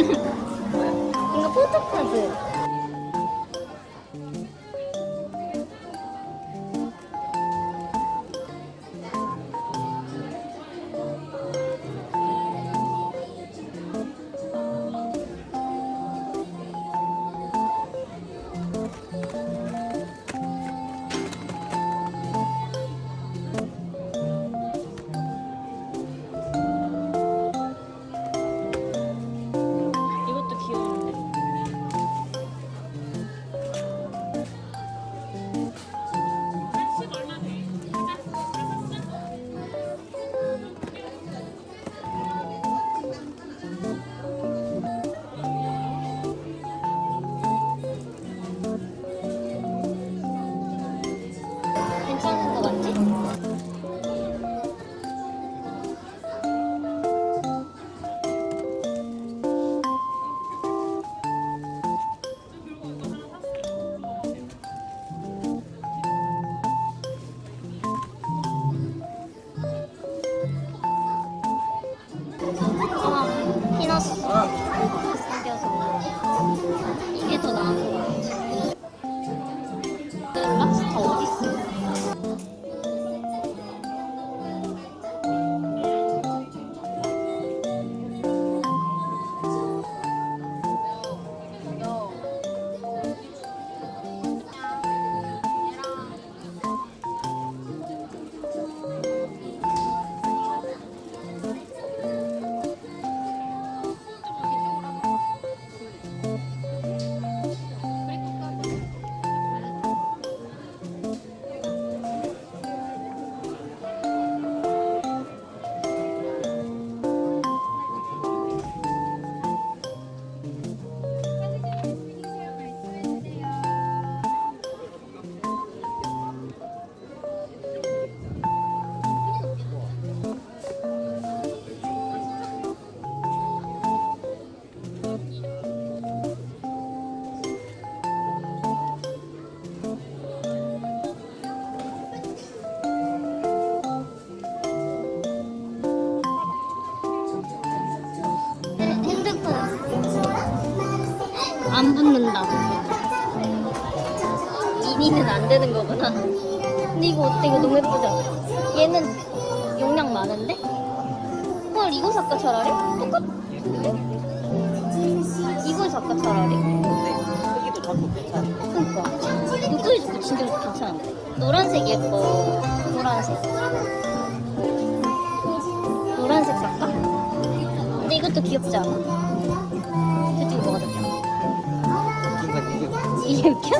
이거 포토카드. 안 붙는다. 이니는 안 되는 거구나. 근데 이거 어때? 이거 너무 예쁘죠? 얘는 용량 많은데? 헐 이거 살까 차라리? 똑같은데? 이거 살까 차라리? 크기도 작고 괜찮아. 그니까 육도리 좋고 진짜 괜찮은데? 노란색 예뻐. 노란색. 노란색 살까? 근데 이것도 귀엽지 않아? 이게 웃겨?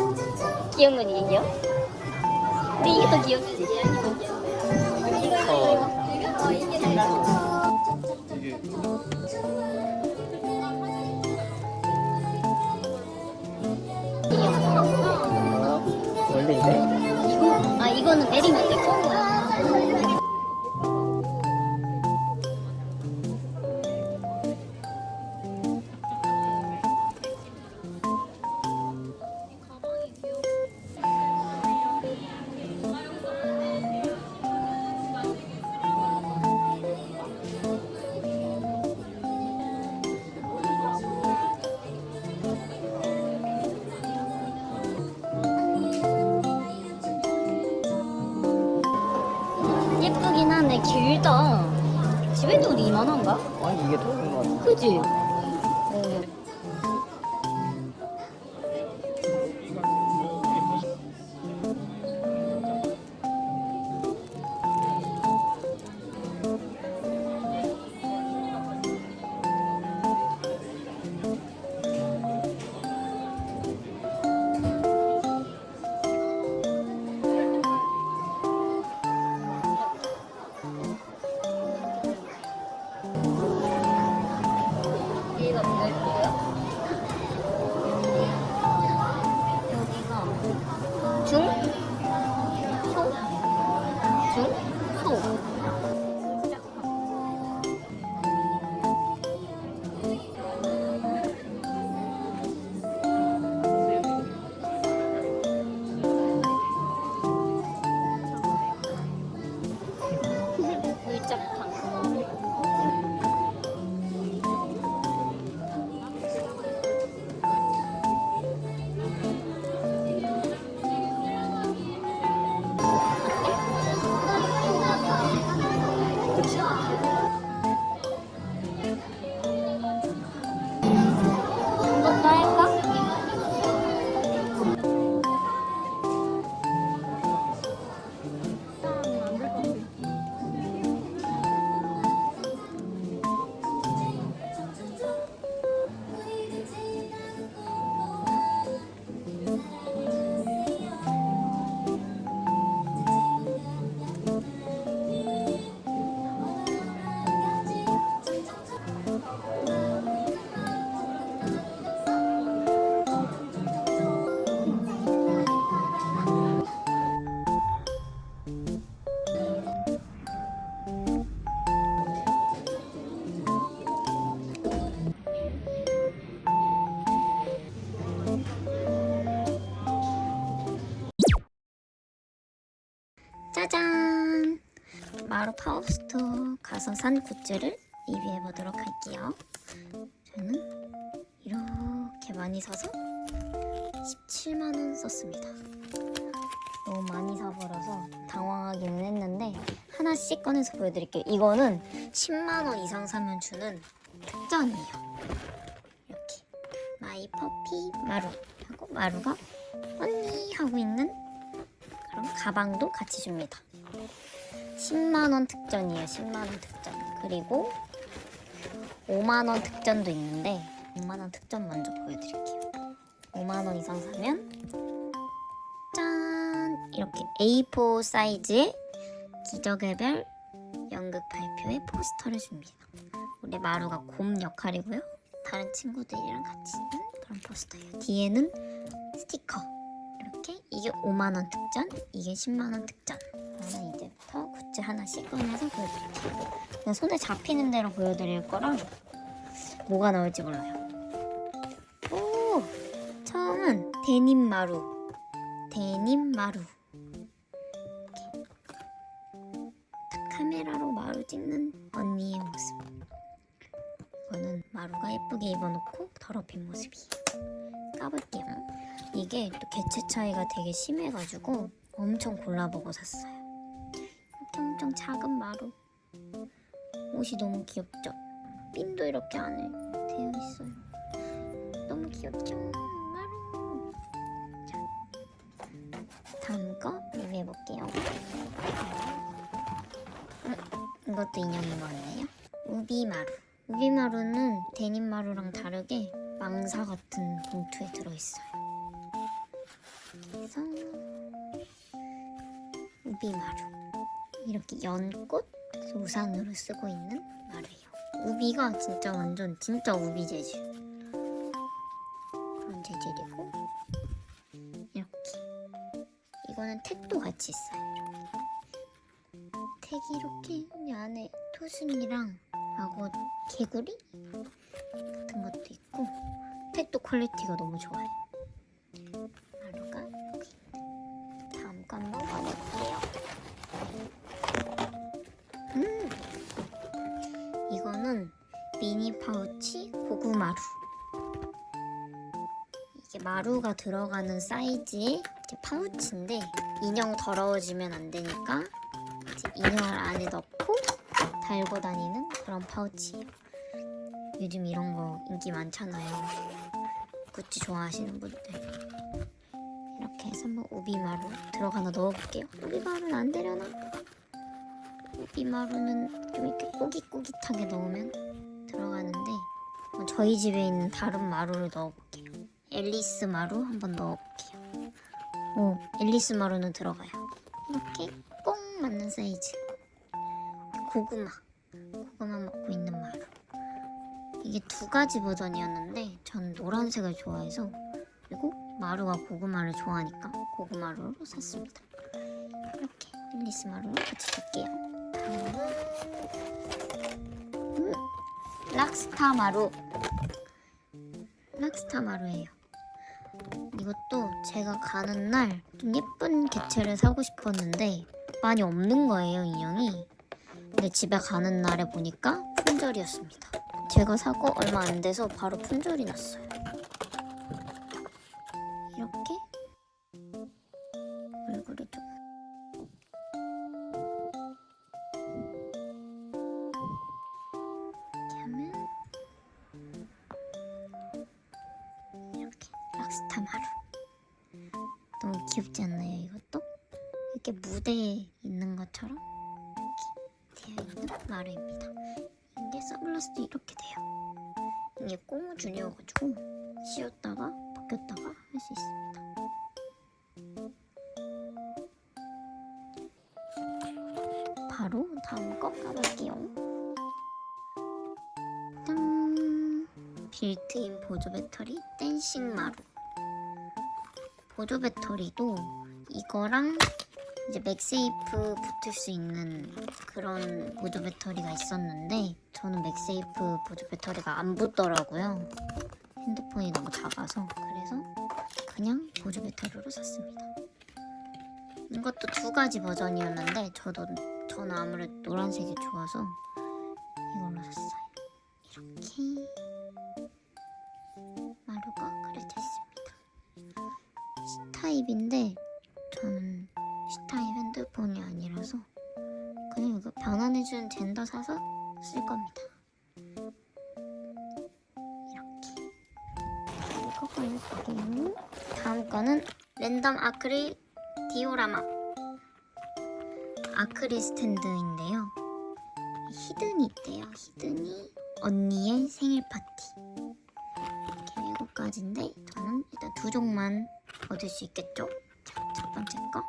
귀여운 건 이게 귀여워? 근데 이게 더 귀엽지? 원래 이래? 이거? 아 이거는 내리면 돼. 거 마루 파워스토어 가서 산 굿즈를 리뷰해 보도록 할게요. 저는 이렇게 많이 사서 17만 원 썼습니다. 너무 많이 사버려서 당황하기는 했는데 하나씩 꺼내서 보여드릴게요. 이거는 10만 원 이상 사면 주는 특전이에요. 이렇게 마이 퍼피 마루 하고 마루가 언니 하고 있는 그런 가방도 같이 줍니다. 10만 원 특전이에요. 10만 원 특전. 그리고 5만 원 특전도 있는데 5만 원 특전 먼저 보여드릴게요. 5만 원 이상 사면 짠 이렇게 A4 사이즈의 기적의 별 연극 발표의 포스터를 줍니다. 우리 마루가 곰 역할이고요. 다른 친구들이랑 같이 있는 그런 포스터예요. 뒤에는 스티커 이렇게 이게 5만 원 특전, 이게 10만 원 특전. 저는 이제부터 굿즈 하나씩 꺼내서 보여드릴게요. 손에 잡히는 대로 보여드릴 거라 뭐가 나올지 몰라요. 오, 처음은 데님 마루, 데님 마루. 카메라로 마루 찍는 언니의 모습. 이거는 마루가 예쁘게 입어놓고 더럽힌 모습이에요. 까볼게요. 이게 또 개체 차이가 되게 심해가지고 엄청 골라보고 샀어요. 엄청 작은 마루. 옷이 너무 귀엽죠? 핀도 이렇게 안에 되어 있어요. 너무 귀엽죠? 마루. 자, 다음 거 리뷰해볼게요. 음, 이것도 인형인 거네요. 우비마루. 우비마루는 데님마루랑 다르게 망사 같은 봉투에 들어있어요. 그래서 우비마루. 이렇게 연꽃 우산으로 쓰고 있는 마루예요. 우비가 진짜 완전 진짜 우비 재질. 그런 재질이고 이렇게 이거는 택도 같이 있어요. 택이 이렇게 이 안에 토순이랑 악어 개구리 같은 것도 있고 택도 퀄리티가 너무 좋아요. 미니 파우치 고구마루. 이게 마루가 들어가는 사이즈의 파우치인데 인형 더러워지면 안 되니까 이제 인형을 안에 넣고 달고 다니는 그런 파우치예요. 요즘 이런 거 인기 많잖아요. 굿즈 좋아하시는 분들. 이렇게 해서 한번 우비마루 들어가나 넣어볼게요. 우비마루는 안 되려나? 우비마루는 좀 이렇게 꼬깃꼬깃하게 넣으면 저희 집에 있는 다른 마루를 넣어볼게요. 앨리스 마루 한번 넣어볼게요. 오, 앨리스 마루는 들어가요. 이렇게 꼭 맞는 사이즈. 고구마. 고구마 먹고 있는 마루. 이게 두 가지 버전이었는데 전 노란색을 좋아해서 그리고 마루가 고구마를 좋아하니까 고구마루로 샀습니다. 이렇게 앨리스 마루로 같이 줄게요. 음, 락스타 마루. 락스타 마루예요. 이것도 제가 가는 날 좀 예쁜 개체를 사고 싶었는데 많이 없는 거예요 인형이. 근데 집에 가는 날에 보니까 품절이었습니다. 제가 사고 얼마 안 돼서 바로 품절이 났어요. 이게 선글라스도 이렇게 돼요. 이게 고무줄이어가지고 씌웠다가 벗겼다가 할 수 있습니다. 바로 다음 거 까볼게요. 짠! 빌트인 보조 배터리 댄싱 마루. 보조 배터리도 이거랑 이제 맥세이프 붙을 수 있는 그런 보조 배터리가 있었는데 저는 맥세이프 보조 배터리가 안 붙더라고요. 핸드폰이 너무 작아서 그래서 그냥 보조 배터리로 샀습니다. 이것도 두 가지 버전이었는데 저도 저는 아무래도 노란색이 좋아서 이걸로 샀어요. 이렇게 마루가 그려져 있습니다. C타입인데 아크릴 디오라마 아크릴 스탠드인데요. 히든이 있대요. 히든이 언니의 생일 파티. 이렇게 일곱 가지인데 저는 일단 두 종만 얻을 수 있겠죠? 자, 첫 번째 거.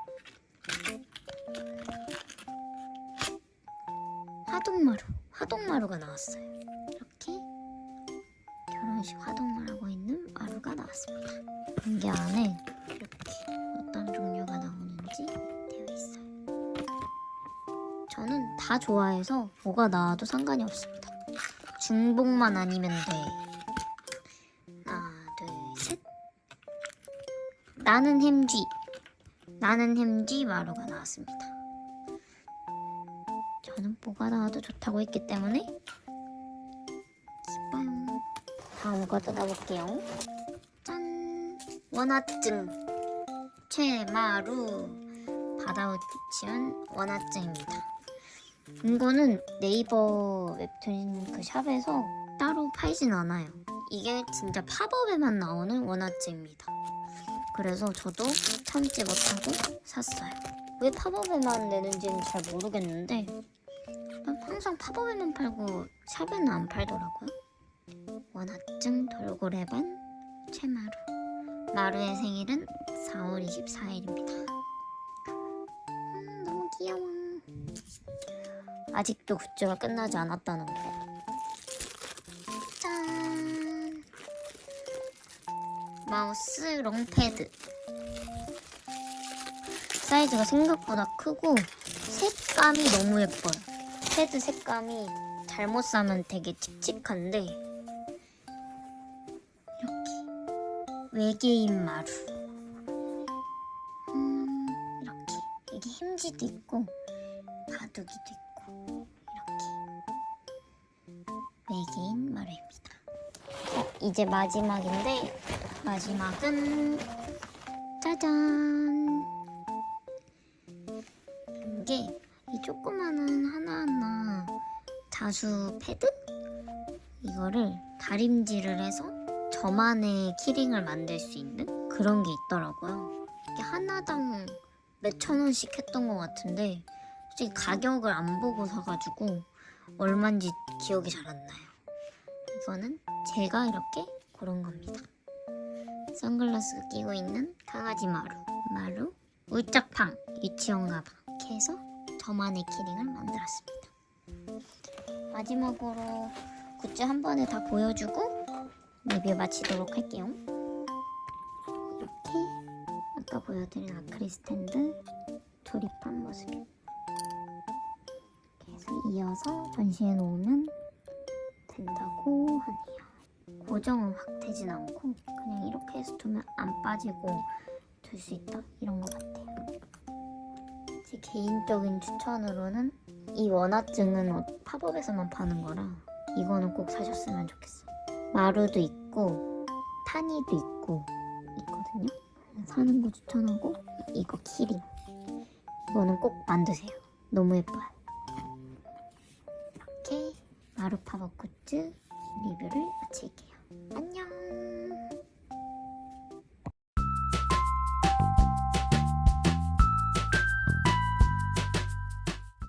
화동마루. 화동마루가 나왔어요. 이렇게 결혼식 화동마루하고 있는 마루가 나왔습니다. 이게 안에 다 좋아해서 뭐가 나와도 상관이 없습니다. 중복만 아니면 돼. 하나, 둘, 셋. 나는 햄쥐. 나는 햄쥐 마루가 나왔습니다. 저는 뭐가 나와도 좋다고 했기 때문에 기뻐요. 다음 거 뜯어볼게요. 짠! 원화증. 최마루. 비치한 원화증입니다. 이거는 네이버 웹툰 그 샵에서 따로 팔진 않아요. 이게 진짜 팝업에만 나오는 원화증입니다. 그래서 저도 참지 못하고 샀어요. 왜 팝업에만 내는지는 잘 모르겠는데 항상 팝업에만 팔고 샵에는 안 팔더라고요. 원화증 돌고래반 최마루 마루의 생일은 4월 24일입니다. 아직도 굿즈가 끝나지 않았다는 거. 짠. 마우스 롱패드. 사이즈가 생각보다 크고 색감이 너무 예뻐요. 패드 색감이 잘못 사면 되게 칙칙한데 이렇게 외계인 마루. 음, 이렇게 여기 힘지도 있고 바둑이도 있고 이렇게 외계인 마루입니다. 자, 이제 마지막인데 마지막은 짜잔 이게 이 조그마한 하나하나 자수 패드 이거를 다림질을 해서 저만의 키링을 만들 수 있는 그런 게 있더라고요. 이게 하나당 몇천 원씩 했던 것 같은데 솔직히 가격을 안 보고 사가지고 얼마인지 기억이 잘 안 나요. 이거는 제가 이렇게 고른 겁니다. 선글라스 끼고 있는 강아지 마루, 마루, 울짝팡, 유치원 가방 이렇게 해서 저만의 키링을 만들었습니다. 마지막으로 굿즈 한 번에 다 보여주고 리뷰 마치도록 할게요. 이렇게 아까 보여드린 아크릴 스탠드 조립한 모습. 그래서 이어서 전시해 놓으면 된다고 하네요. 고정은 확 되진 않고 그냥 이렇게 해서 두면 안 빠지고 둘 수 있다 이런 것 같아요. 제 개인적인 추천으로는 이 원화증은 어- 팝업에서만 파는 거라 이거는 꼭 사셨으면 좋겠어요. 마루도 있고 타니도 있고 있거든요. 사는 거 추천하고 이거 키링 이거는 꼭 만드세요. 너무 예뻐요. 팝업 굿즈 리뷰를 마칠게요.